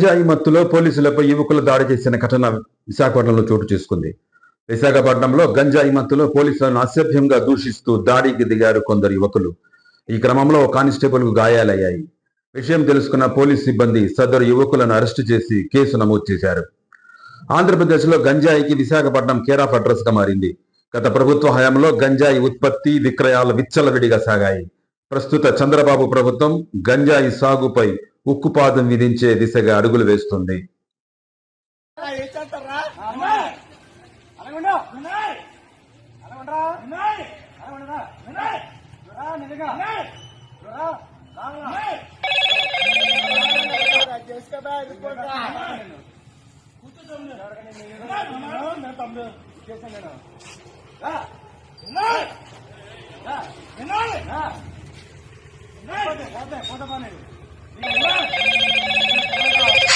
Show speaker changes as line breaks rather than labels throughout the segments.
గంజాయి మత్తులో పోలీసులపై యువకులు దాడి చేసిన ఘటన విశాఖపట్నంలో చోటు చేసుకుంది. విశాఖపట్నంలో గంజాయి మత్తులో పోలీసులను అసభ్యంగా దూషిస్తూ దాడికి దిగారు కొందరు యువకులు. ఈ క్రమంలో కానిస్టేబుల్ గాయాలయ్యాయి. విషయం తెలుసుకున్న పోలీస్ సిబ్బంది సదరు యువకులను అరెస్టు చేసి కేసు నమోదు చేశారు. ఆంధ్రప్రదేశ్లో గంజాయికి విశాఖపట్నం కేర్ ఆఫ్ అడ్రస్గా మారింది. గత ప్రభుత్వ హయాంలో గంజాయి ఉత్పత్తి విక్రయాలు విచ్చలవిడిగా సాగాయి. ప్రస్తుత చంద్రబాబు ప్రభుత్వం గంజాయి సాగుపై ఉక్కుపాదం విధించే దిశగా అడుగులు వేస్తుంది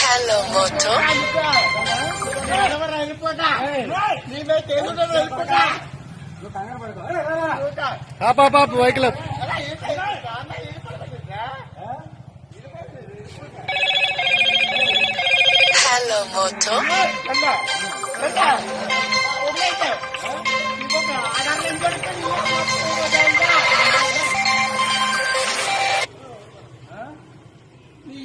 Hello, Moto.
పాప వెహికల్
Hello, Moto.
నీ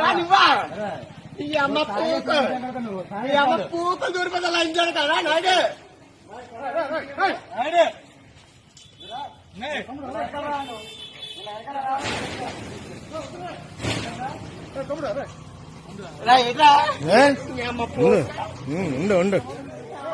రానివ్వా? ఈ అమ్మ ఈ దూరిపోతే కదా పూక
ఉండు ఉండు.